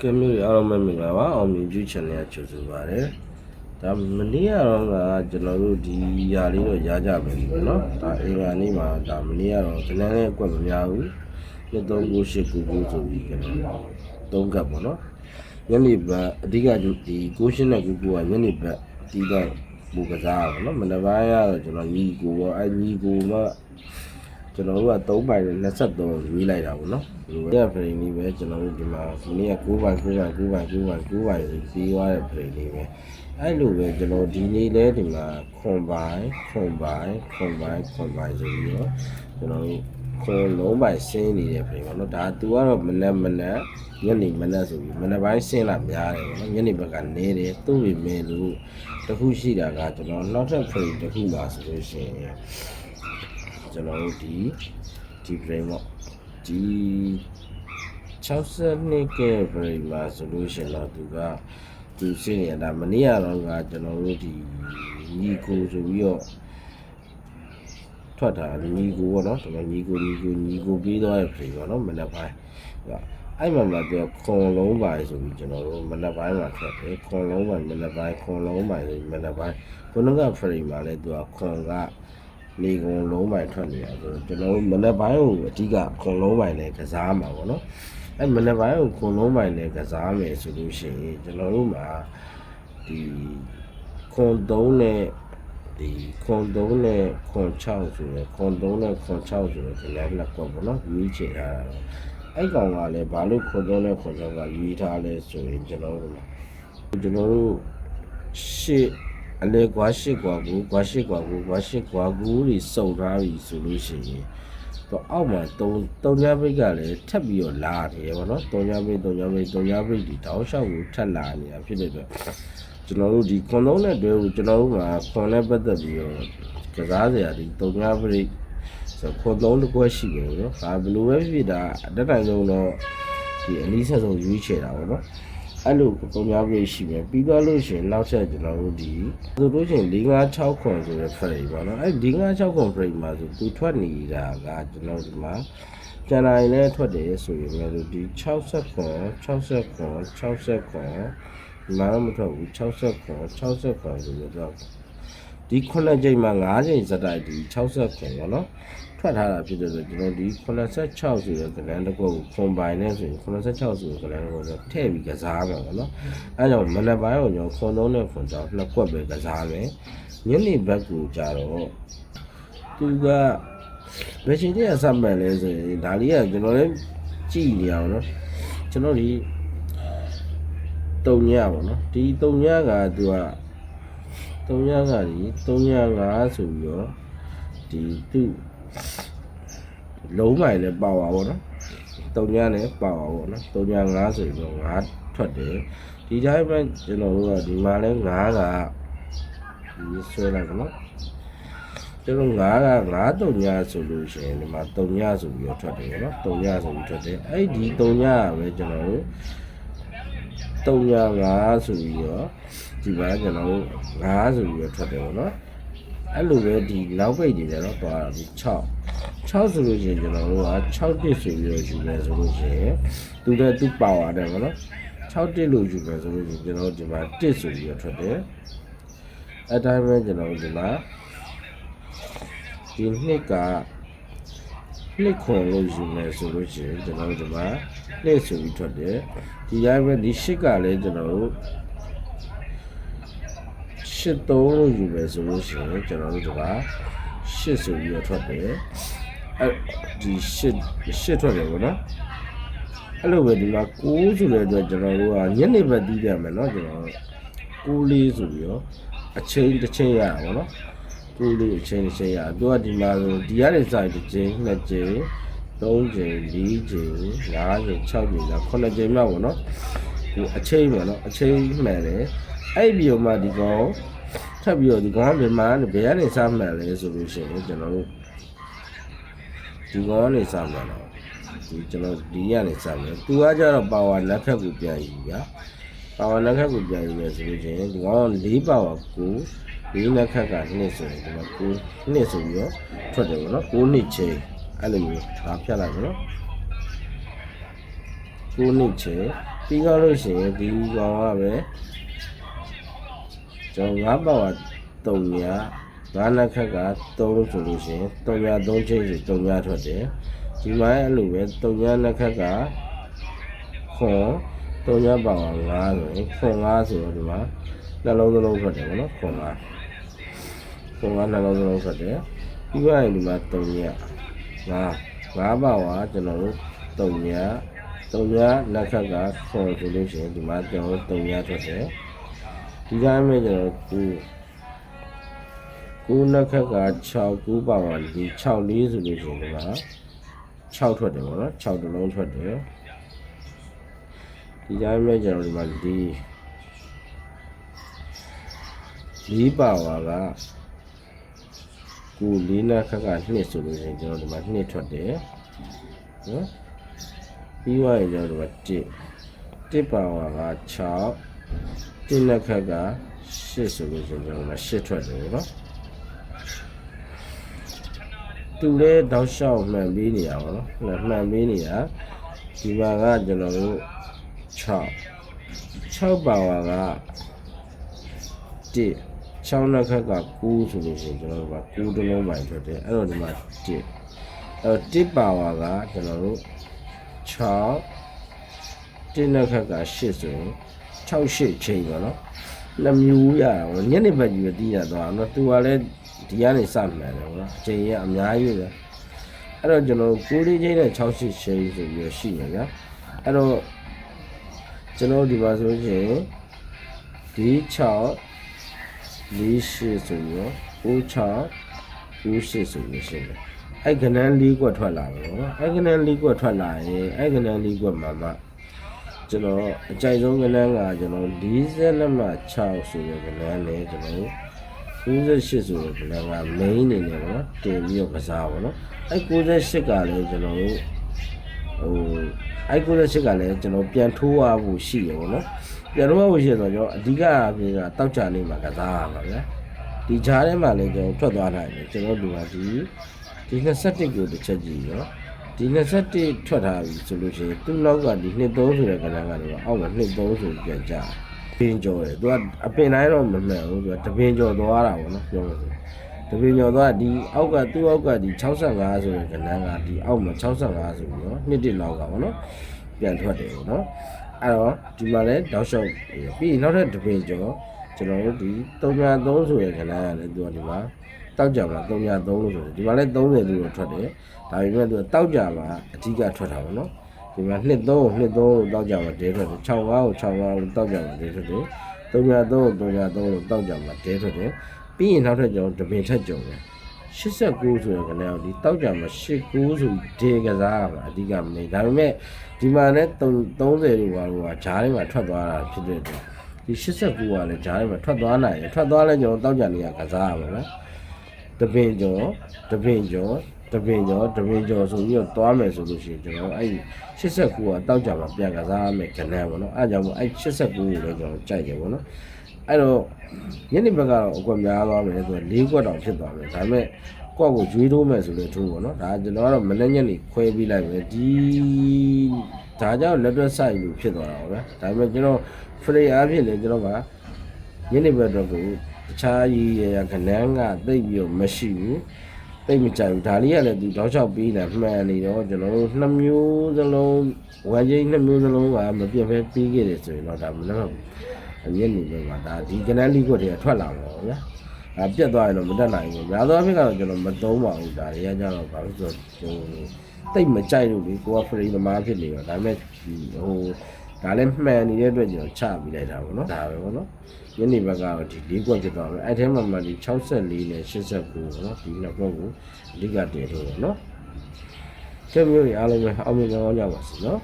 ကဲမျိုးရအားလုံးပဲမင်္ဂလာပါအောင်မြင်ပြု channel ကကြိုဆိုပါရစေဒါမနေ့ကတော့ကကျွန်တော်တို့ဒီຢာလေးတော့ရကြပြီပေါ့နော်ဒါအင်္ဂါနေ့မှာဒါမနေ့ကတော့ခဏလေးအကွက်မများဘူး239899ဆိုပြီးကျွန်တော်သုံးကပ်ပေါ့နော်ညနေဘက်အဓိကဒီ98နဲ့99ကညနေဘက်အဓိကဘူကစားပါပေါ့နော်မနေ့ပိုင်းကတော့ကျွန်တော်ညီကိုပေါ့အဲညီကိုက ကျွန်တော်တို့က3ပိုင်နဲ့23ရွေးလိုက်တာပေါ့နော်ဒီလိုပဲဖရိနေပဲကျွန်တော်တို့ဒီမှာဒီနေ့က9ပိုင်9ပိုင်9ပိုင်9ပိုင်9ပိုင်ပြီးသွားတဲ့ဖရိနေပဲအဲ့လိုပဲကျွန်တော်ဒီနေ့လဲဒီမှာခွန်ပိုင်ခွန်ပိုင်ခွန်ပိုင်ခွန်ပိုင်ဆိုပြီးတော့ကျွန်တော်တို့ခွန်လုံးပိုင်ဆင်းနေတဲ့ဖရိပေါ့နော်ဒါသူကတော့မနေ့မနေ့ညနေမနေ့ဆိုပြီးမနေ့ပိုင်းဆင်းလာများတယ်ပေါ့နော်ညနေဘက်ကနေတယ်သူ့ပေမဲ့လို့တခုရှိတာကကျွန်တော်နောက်ထပ်ဖရိတစ်ခုပါဆိုလို့ရှိရင် ကျွန်တော်တို့ဒီဒီ brain ပေါ့ဒီ 62ကဲ brain မှာဆိုလို့ရှိရင်တော့သူကသူစင်းနေတာမနေ့ကတော့ကကျွန်တော်တို့ဒီညီကိုဆိုပြီးတော့ထွက်တာညီကိုပေါ့နော်ဒီမှာညီကိုညီကိုညီကိုပြီးသွားတဲ့ brain ပေါ့နော်မနေ့ပိုင်းအဲ့မှာမှသူခွန်လုံးပါဆိုပြီးကျွန်တော်တို့မနေ့ပိုင်းမှာထွက်တယ်ခွန်လုံးပါမနေ့ပိုင်းခွန်လုံးပါဆိုပြီးမနေ့ပိုင်းခုနက frame မှာလည်းသူကခွန်က နေကုန်လုံးပိုင်ထွက်နေတာဆိုတော့ကျွန်တော်တို့မနေ့ပိုင်းကိုအဓိကခွန်လုံးပိုင်နဲ့ကစားမှာပေါ့နော်အဲမနေ့ပိုင်းကိုခွန်လုံးပိုင်နဲ့ကစားမယ်ဆိုလို့ရှိရင်ကျွန်တော်တို့မှာဒီခွန်3နဲ့ဒီခွန်3နဲ့ခွန်6ဆိုရယ်ခွန်3နဲ့ခွန်6ဆိုရယ်ဒီလည်းလက်ကွက်ပေါ့နော်ရွေးချယ်ထားတာတော့အဲ့ကောင်ကလည်းဘာလို့ခွန်3နဲ့ခွန်6ကရွေးထားလဲဆိုရင်ကျွန်တော်တို့ကျွန်တော်တို့ရှေ့ အလေကွာရှစ်ကွာကူကွာရှစ်ကွာကူကွာရှစ်ကွာကူတွေစုံထားပြီဆိုလို့ရှိရင်တော့အောက်မှာတုံတုံညာဘိတ်ကလည်းထပ်ပြီးတော့လာတယ်ဗောနော်တုံညာဘိတ်တုံညာဘိတ်တုံညာဘိတ်ဒီတောင်းလျှောက်ကိုထပ်လာနေတာဖြစ်တဲ့အတွက်ကျွန်တော်တို့ဒီခွန်လုံးနဲ့တွဲကိုကျွန်တော်တို့ကခွန်နဲ့ပတ်သက်ပြီးတော့ကစားစရာဒီတုံညာဘိတ်ဆိုခွန်လုံးတစ်ခွက်ရှိတယ်နော်ဒါဘယ်လိုပဲဖြစ်တာအတက်တိုင်ဆုံးတော့ဒီအနည်းဆက်ဆုံးရွေးချယ်တာဗောနော် အဲ့လိုပုံများပြရှိမယ်ပြီးသွားလို့ရှိရင်နောက်ဆက်ကျွန်တော်တို့ဒီဆိုလို့ရှိရင်၄5 6ခွန်ဆိုတဲ့ frame ပေါ့နော်အဲ့၄5 6ခွန် frame မှာဆိုသူထွက်နေတာကကျွန်တော်ဒီမှာကျန်တိုင်းလည်းထွက်တယ်ဆိုရင်လည်းဒီ60ခွန်60ခွန်60ခွန်ဒီမှာတော့မထွက်ဘူး60ခွန်60ခွန်ဆိုတော့ဒီခုနှစ်ချိန်မှာ9ချိန်စတိုက်ဒီ60ခွန်ပေါ့နော် ထွက်ထားတာဖြစ်တဲ့အတွက်ကျွန်တော်ဒီ86ဆိုတဲ့ကလန်တစ်ခုကိုခွန်ပိုင်နဲ့ဆိုရင်86ဆိုတဲ့ကလန်တစ်ခုကိုထည့်ပြီးကစားမှာပေါ့နော်အဲကြောင့်မနက်ပိုင်းကိုကျွန်တော်ခွန်သုံးနဲ့ခွန်ကြောင်းနှစ်ခွက်ပဲကစားမယ်ညနေဘက်ကိုကြတော့သူကဘယ်ချိန်တည်းကစမှန်လဲဆိုရင်ဒါလေးကကျွန်တော်လည်းကြည့်နေအောင်နော်ကျွန်တော်ဒီတုံညပေါ့နော်ဒီတုံညကသူကတုံညကဒီတုံည5ဆိုပြီးတော့ဒီသူ့ လုံးမိုင်လည်းပါပါဗောနော်တုံညာလည်းပါပါဗောနော်တုံညာ9ဆိုရင်တော့9ထွက်တယ်ဒီတိုင်းပဲကျွန်တော်တို့ကဒီမှာလဲ9ကဒီဆွဲလိုက်ဗောနော်ကျွန်တော်9က9တုံညာဆိုလို့ရှိရင်ဒီမှာတုံညာဆိုပြီးတော့ထွက်တယ်ဗောနော်တုံညာဆိုပြီးထွက်တယ်အဲ့ဒီတုံညာကပဲကျွန်တော်တို့တုံညာ9ဆိုပြီးတော့ဒီမှာကျွန်တော်တို့9ဆိုပြီးတော့ထွက်တယ်ဗောနော် အဲ့လိုပဲဒီနောက်ပိတ်တွေလည်းတော့သွားတာဒီ6 6ဆိုလို့ရှိရင်ကျွန်တော်တို့က6တစ်ဆိုပြီးတော့ယူမယ်ဆိုလို့ရှိရင်သူလည်းသူပါဝါတယ်ဗောနော်6တစ်လို့ယူမယ်ဆိုလို့ရှိရင်ကျွန်တော်တို့ဒီမှာတစ်ဆိုပြီးတော့ထွက်တယ်အဲ့တိုင်းပဲကျွန်တော်တို့ဒီမှာဒီနှစ်ကနှစ်ခွန်လို့ယူမယ်ဆိုလို့ရှိရင်ကျွန်တော်တို့ဒီမှာနှစ်ဆိုပြီးထွက်တယ်ဒီတိုင်းပဲဒီရှစ်ကလည်းကျွန်တော်တို့ ရှစ်သုံးလို့ယူမယ်ဆိုလို့ရှိရင်ကျွန်တော်တို့ကရှစ်ဆိုပြီးတော့ထွက်တယ်အဲဒီရှစ်ရှစ်ထွက်တယ်ဗောနော်အဲ့လိုပဲဒီမှာ6ဆိုတဲ့အတွက်ကျွန်တော်တို့ကညနေဘက်တီးတယ်မယ်နော်ကျွန်တော်6လေးဆိုပြီးတော့အချိန်တစ်ချိန်ရတာဗောနော်6လေးအချိန်တစ်ချိန်ရသူကဒီမှာဆိုဒီကနေစရင်တစ်ချိန်နှစ်ချိန်သုံးချိန်လေးချိန်ငါးချိန်၆ချိန်လား9ချိန်မှဗောနော်ဒီအချိန်ပဲနော်အချိန်မှန်တယ်အဲ့ဒီမှာဒီကောင် ထပ်ပြီးတော့ဒီကောင်ကဘယ်မှာဘယ်ကနေစမှန်လဲဆိုလို့ရှိရင်ကျွန်တော်တို့ဒီကောင်ကနေစမှန်တော့ဒီကျွန်တော်ဒီကနေစမှန်သူကကြတော့ပါဝါလက်ခက်ကိုပြန်ယူဗျာပါဝါလက်ခက်ကိုပြန်ယူမယ်ဆိုလို့ရှိရင်ဒီကောင်က၄ပါဝါကို၄လက်ခက်ကနှစ်ဆိုရင်ဒီမှာကိုနှစ်ဆိုပြီးတော့ထွက်တယ်ဗောနော်ကိုနှစ်ချိန်အဲ့လိုမျိုးဒါဖြတ်လိုက်ဗောနော်ကိုနှစ်ချိန်ပြီးတော့လို့ရှိရင်ဒီကောင်ကပဲ ကျွန်တော်ငါးပါဝါတုံညာငါးနှစ်ခက်က3ဆိုလို့ရှိရင်တုံညာ3ချိန်စီတုံညာထွက်တယ်ဒီမှာအဲ့လိုပဲတုံညာနှစ်ခက်ကခွန်တုံညာပါဝါ9ဆိုရင်ခွန်9ဆိုတော့ဒီမှာနှလုံးသလုံးထွက်တယ်ပေါ့နော်ခွန်9ခွန်9နှလုံးသလုံးထွက်တယ်ပြီးတော့ဒီမှာတုံညာငါငါးပါဝါကျွန်တော်တို့တုံညာတုံညာနှစ်ခက်ကခွန်ဆိုလို့ရှိရင်ဒီမှာကျွန်တော်တို့တုံညာထွက်တယ် ဒီတိုင်းပဲကျွန်တော်တို့ကိုနှစ်ခက်က6ကူပါဝါဒီ6လေးဆိုလို့ရှိရင်ဒီမှာ6ထွက်တယ်ပေါ့နော်6တလုံးထွက်တယ်ဒီတိုင်းပဲကျွန်တော်ဒီမှာဒီဒီပါဝါကကိုလေးနှစ်ခက်က2ဆိုလို့ရှိရင်ကျွန်တော်ဒီမှာ2ထွက်တယ်နော်ပြီးသွားရင်ကျွန်တော်ဒီမှာ1 1ပါဝါက6 1နှစ်ခက်က8ဆိုလို့ရှိရင်ကျွန်တော်ဒီမှာ8ထွက်တယ်နော်သူလည်းတောက်လျှောက်မှန်ပေးနေရပါတော့မှန်ပေးနေရဒီမှာကကျွန်တော်တို့6 6ပါဝါက1 6နှစ်ခက်က9ဆိုလို့ရှိရင်ကျွန်တော်တို့က9တလုံးပိုင်ထွက်တယ်အဲ့တော့ဒီမှာ1အဲ့တော့1ပါဝါကကျွန်တော်တို့6 1နှစ်ခက်က8ဆိုရင် 6 8ချိန်ပါနော်နှစ်မျိုးရတာပေါ့ညနေဘက်ကြီးပဲတီးရသွားတော့သူကလည်းဒီကနေစမှန်တယ်ပေါ့နော်အချိန်ရအများကြီးပဲအဲ့တော့ကျွန်တော်9လေးချိန်နဲ့6 8ချိန်ဆိုပြီးရှိရဗျာအဲ့တော့ကျွန်တော်ဒီမှာဆိုရင်ဒီ6လေးရှိဆိုရော96 98ဆိုလို့ရှိတယ်အဲ့ကနန်းလေးကွက်ထွက်လာတယ်နော်အဲ့ကနန်းလေးကွက်ထွက်လာရင်အဲ့ကနန်းလေးကွက်မှာမှ ကျွန်တော်အကြိုက်ဆုံးကနန်းကကျွန်တော်40လက်မှ6ဆိုရကနန်းလေကျွန်တော်98ဆိုရကနန်းက main အနေနဲ့ပေါ့နော်တင်ပြီးတော့ကစားပါတော့အဲ့98ကလည်းကျွန်တော်တို့ဟိုအဲ့98ကလည်းကျွန်တော်ပြန်ထိုးရဖို့ရှိရပေါ့နော်ပြန်ထိုးရဖို့ရှိရဆိုတော့အဓိကအပြင်ကတောက်ချနေမှာကစားရမှာဗျာဒီကြားထဲမှာလည်းကျွန်တော်ထွက်သွားနိုင်တယ်ကျွန်တော်တို့ကဒီဒီ21ကိုတစ်ချက်ကြည့်ရော ဒီ21ထွက်ထားပြီဆိုလို့ရှိရင်သူ့နောက်ကဒီ23ဆိုတဲ့ကဏ္ဍကနေအောက်က23ဆိုပြန်ကြပင်ကျော်တယ်သူကအပင်တိုင်းတော့မမှန်ဘူးသူကတပင်ကျော်သွားတာပေါ့နော်ပြောလို့ဆိုတပင်ကျော်သွားဒီအောက်ကသူ့အောက်ကဒီ65ဆိုတဲ့ကဏ္ဍကဒီအောက်မှာ65ဆိုပြီးတော့နှစ်တစ်လောက်ကပေါ့နော်ပြန်ထွက်တယ်ပေါ့နော်အဲ့တော့ဒီမှာလည်းတောက်လျှောက်ပြီးရင်နောက်ထပ်တပင်ကျော်ကျွန်တော်တို့ဒီ303ဆိုတဲ့ကဏ္ဍကလည်းသူကဒီမှာ တောက်ကြမှာ303လို့ဆိုတယ်ဒီမှာလည်း30လို့တော့ထွက်တယ်ဒါပေမဲ့သူကတောက်ကြမှာအဓိကထွက်တာပေါ့နော်ဒီမှာနှစ်3ကိုနှစ်3ကိုတောက်ကြမှာဒဲထွက်တယ်65ကို65ကိုတောက်ကြမှာဒဲထွက်တယ်303ကို303လို့တောက်ကြမှာဒဲထွက်တယ်ပြီးရင်နောက်ထပ်ကျွန်တော်တပင်ထက်ကြုံတယ်89ဆိုတဲ့ကနေ့ဒီတောက်ကြမှာ89ဆိုဒေကစားမှာအဓိကမင်းဒါပေမဲ့ဒီမှာလည်း30လို့ပါလို့ကဂျားထဲမှာထွက်သွားတာဖြစ်တဲ့အတွက်ဒီ89ကလည်းဂျားထဲမှာထွက်သွားနိုင်တယ်ထွက်သွားလဲကျွန်တော်တောက်ကြနေရကစားရမှာနော် တပင်ကျော်တပင်ကျော်တပင်ကျော်တပင်ကျော်ဆိုပြီးတော့သွားမယ်ဆိုလို့ရှိရင်ကျွန်တော်အဲ့89ကတောက်ကြမှာပြန်ကစားရမယ်ခဏပေါ့နော်အဲ့ကြောင့်မို့အဲ့89ကိုလည်းကျွန်တော်ကြိုက်တယ်ပေါ့နော်အဲ့တော့ညနေဘက်ကတော့အကွက်များသွားမယ်ဆိုတော့၄ကွက်တောင်ဖြစ်သွားမယ်ဒါပေမဲ့ကောက်ကိုကျွေးထိုးမယ်ဆိုလို့ထိုးပေါ့နော်ဒါကျွန်တော်ကတော့မနေ့ညနေခွဲပြီးလိုက်မယ်ဒီဒါကြောင့်လက်တွက်ဆိုင်လို့ဖြစ်သွားတာပေါ့ဗျာဒါပေမဲ့ကျွန်တော်ဖရေအားဖြင့်လည်းကျွန်တော်ကညနေဘက်တော့ကို တခြားကြီးရရခဏန်းကတိတ်ပြီးတော့မရှိဘူးတိတ်မကြိုက်ဘူးဒါလေးကလည်းဒီတောက်ချောက်ပြီးလာမှန်နေတော့ကျွန်တော်တို့နှစ်မျိုးစလုံးဝမ်ချင်းနှစ်မျိုးစလုံးကမပြတ်ဖဲပြီးခဲ့တယ်ဆိုရင်တော့ဒါမလည်းညနေဘက်မှာဒါဒီကနန်းလေးကွက်တွေကထွက်လာမှာပေါ့ဗျာအပြတ်သွားရင်တော့မတက်နိုင်ဘူး။များသောအားဖြင့်ကတော့ကျွန်တော်မသုံးပါဘူးဒါတွေကကြတော့ဘာလို့ဆိုတော့ဟိုတိတ်မကြိုက်လို့လေကိုကဖရီသမားဖြစ်နေတော့ဒါပေမဲ့ဒီဟို ဒါလည်းမှန်နေတဲ့အတွက်ကျွန်တော်ချပြီးလိုက်တာပေါ့နော်ဒါပဲပေါ့နော်ညနေဘက်ကတော့ဒီ၄ကွက်ဖြစ်သွားမယ်အဲ့ထဲမှာမှဒီ64နဲ့89ပေါ့နော်ဒီနှစ်ကွက်ကိုအဓိကတည်ထုတ်တယ်နော်ကျမျိုးတွေအားလုံးပဲအောင်မြင်ကြောင်းကြပါစေနော်